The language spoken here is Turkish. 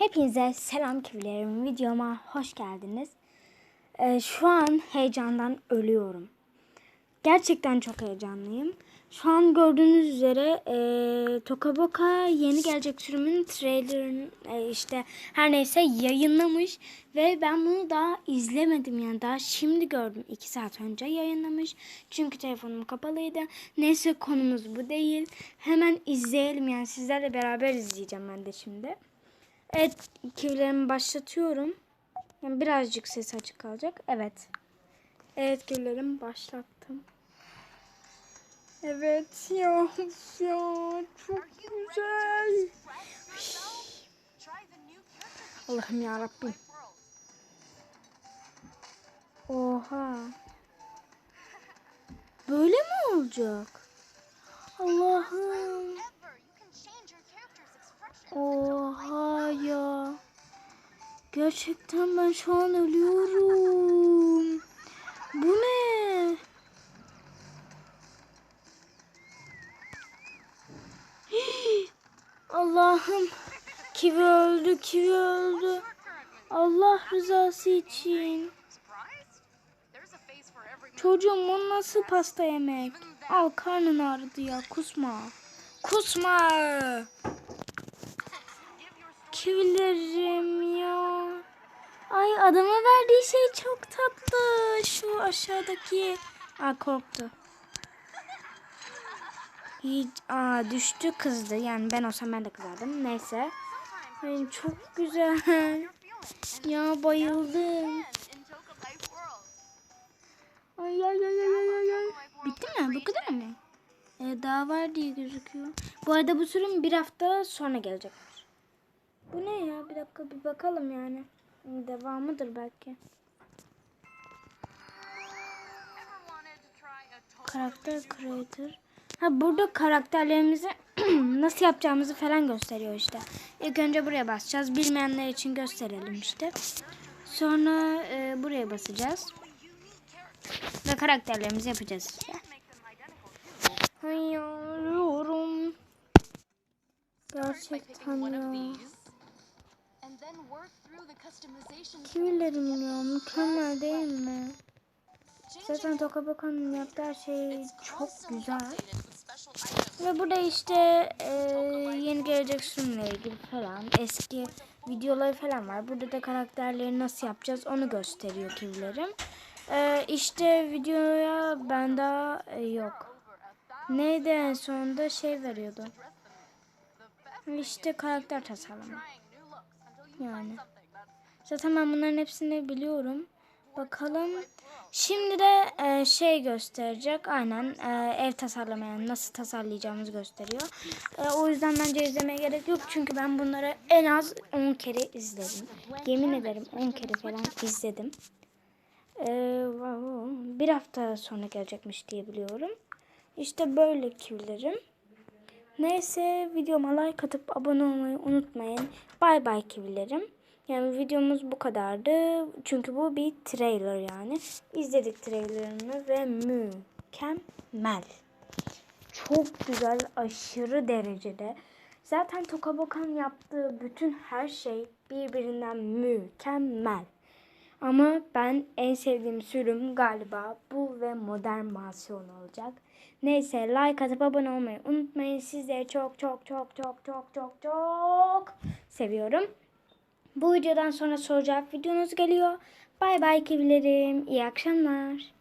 Hepinize selam kivilerim. Videoma hoş geldiniz. Ee, şu an heyecandan ölüyorum. Gerçekten çok heyecanlıyım. Şu an gördüğünüz üzere e, Toka Boka yeni gelecek sürümün trailerını e, işte her neyse yayınlamış ve ben bunu daha izlemedim yani daha şimdi gördüm 2 saat önce yayınlamış çünkü telefonum kapalıydı neyse konumuz bu değil hemen izleyelim yani sizlerle beraber izleyeceğim ben de şimdi evet kivilerimi başlatıyorum yani birazcık ses açık kalacak evet evet kivilerimi başlattım Evet ya, ya çok güzel. Allah'ım ya Rabbim. Oha. Böyle mi olacak? Allah'ım. Oha ya. Gerçekten ben şu an ölüyorum. Bu ne? Allah'ım. Kivi öldü, kivi öldü. Allah rızası için. Çocuğum o nasıl pasta yemek? Al karnın ağrıdı ya kusma. Kusma. Kivilerim ya. Ay adama verdiği şey çok tatlı. Şu aşağıdaki. Aa korktu. Hiç, aa düştü kızdı. Yani ben olsam ben de kızardım. Neyse. Ay, çok güzel. ya bayıldım. Ay ay ay ay ay ay. Bitti mi? Bu kadar mı? Ee, daha var diye gözüküyor. Bu arada bu sürüm bir hafta sonra gelecekmiş. Bu ne ya? Bir dakika bir bakalım yani. Devamıdır belki. Karakter creator. Ha burada karakterlerimizi nasıl yapacağımızı falan gösteriyor işte. İlk önce buraya basacağız. Bilmeyenler için gösterelim işte. Sonra e, buraya basacağız. Ve karakterlerimizi yapacağız işte. Hayıyorum. Gerçekten ya. Kivilerim ya mükemmel değil mi? Zaten Toka Boka'nın yaptığı her şey çok güzel. Ve burada işte e, yeni gelecek sürümle ilgili falan eski videoları falan var. Burada da karakterleri nasıl yapacağız onu gösteriyor kivilerim. E, işte videoya ben daha e, yok. Neydi en sonunda şey veriyordu. İşte karakter tasarlama. Yani. Zaten ben bunların hepsini biliyorum. Bakalım. Şimdi de e, şey gösterecek. Aynen e, ev tasarlamayan nasıl tasarlayacağımızı gösteriyor. E, o yüzden bence izlemeye gerek yok. Çünkü ben bunları en az 10 kere izledim. Yemin ederim 10 kere falan izledim. E, bir hafta sonra gelecekmiş diye biliyorum. İşte böyle kivilerim. Neyse videoma like atıp abone olmayı unutmayın. Bay bay kivilerim. Yani videomuz bu kadardı. Çünkü bu bir trailer yani. İzledik trailerını ve mükemmel. Çok güzel aşırı derecede. Zaten Tokabokan yaptığı bütün her şey birbirinden mükemmel. Ama ben en sevdiğim sürüm galiba bu ve modern mansiyon olacak. Neyse like atıp abone olmayı unutmayın. Sizleri çok çok çok çok çok çok çok seviyorum. Bu videodan sonra soracak videonuz geliyor. Bay bay kivilerim. İyi akşamlar.